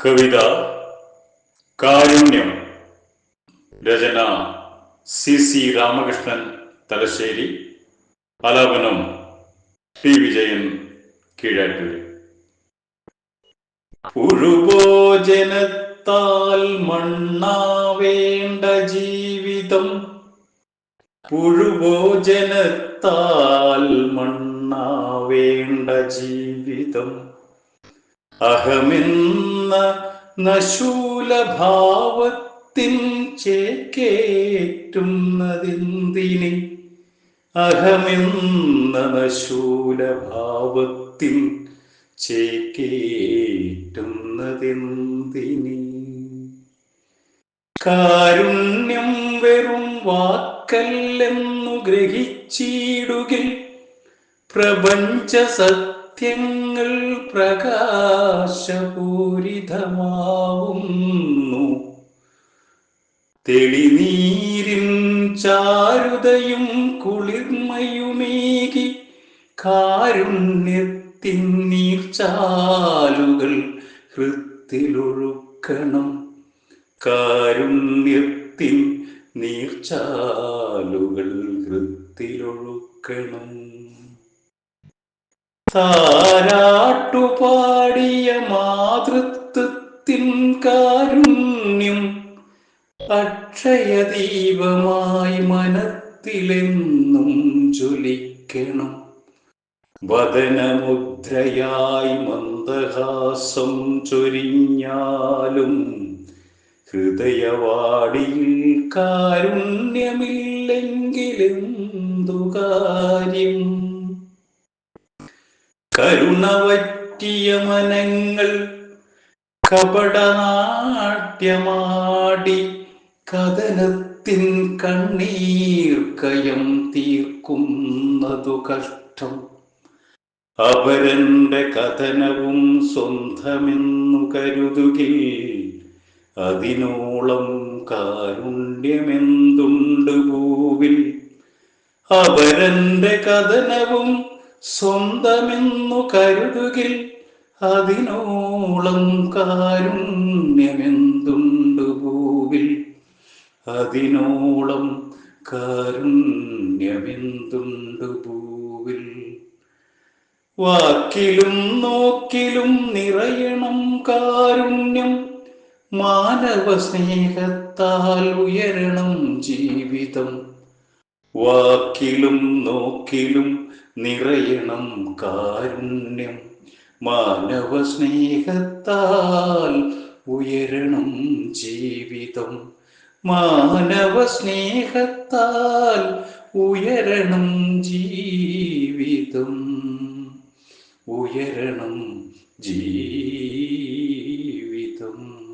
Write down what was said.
കവിത കാരുണ്യം. രചന C C Ramakrishnan Thalassery. ആലാപനം പി വിജയൻ കീഴാറ്റൂര് പുഴുഭോജനത്താൽ മണ്ണാവേണ്ട ജീവിതം. പുഴുഭോജനത്താൽ മണ്ണാവേണ്ട ജീവിതം. അഹമെന്ന നശൂലഭാവത്തിൻ ചേക്കേറ്റുന്നതെന്തിനെ? അഹമെന്ന നശൂലഭാവത്തിൻ ചേക്കേറ്റുന്നതെന്തിനെ? കാരുണ്യം വെറും വാക്കല്ലെന്നു ഗ്രഹിച്ചിടുകിൽ പ്രപഞ്ച സത്യങ്ങൾ പ്രകാശപൂരിതമാവുന്നു. തെളിനീരിൻ ചാരുതയും കുളിർമയുമേകി കാരുണ്യത്തിൻ നീർച്ചാലുകൾ ഹൃത്തിലൊഴുക്കണം. കാരുണ്യത്തിൻ നീർച്ചാലുകൾ ഹൃത്തിലൊഴുക്കണം. താരാട്ടുപാടിയ മാതൃത്വത്തിൻ കാരുണ്യം അക്ഷയദീപമായി മനത്തിലെന്നും ജ്വലിക്കണം. വദനമുദ്രയായി മന്ദഹാസം ചൊരിഞ്ഞാലും ഹൃദയവാടിയിൽ കാരുണ്യമില്ലെങ്കിലെന്തു കാര്യം? കരുണവറ്റിയ മനങ്ങൾ കപടനാട്യമാടി കഥനത്തിൻ കണ്ണീർക്കയം കയം തീർക്കുന്നതു കഷ്ടം. അവരന്റെ കഥനവും സ്വന്തമെന്നു കരുതുകിൽ അതിനോളം കാരുണ്യമെന്തുണ്ട് ഭൂവിൽ? അവരന്റെ കഥനവും സ്വന്തമെന്നു കരുതുകിൽ അതിനോളം കാരുണ്യമെന്തുണ്ട് ഭൂവിൽ അതിനോളം കാരുണ്യമെന്തുണ്ട് ഭൂവിൽ വാക്കിലും നോക്കിലും നിറയണം കാരുണ്യം മാനവ സ്നേഹത്താൽ ഉയരണം ജീവിതം. വാക്കിലും നോക്കിലും നിറയണം കാരുണ്യം. മാനവ സ്നേഹത്താൽ ഉയരണം ജീവിതം. മാനവ സ്നേഹത്താൽ ഉയരണം ജീവിതം. ഉയരണം ജീവിതം.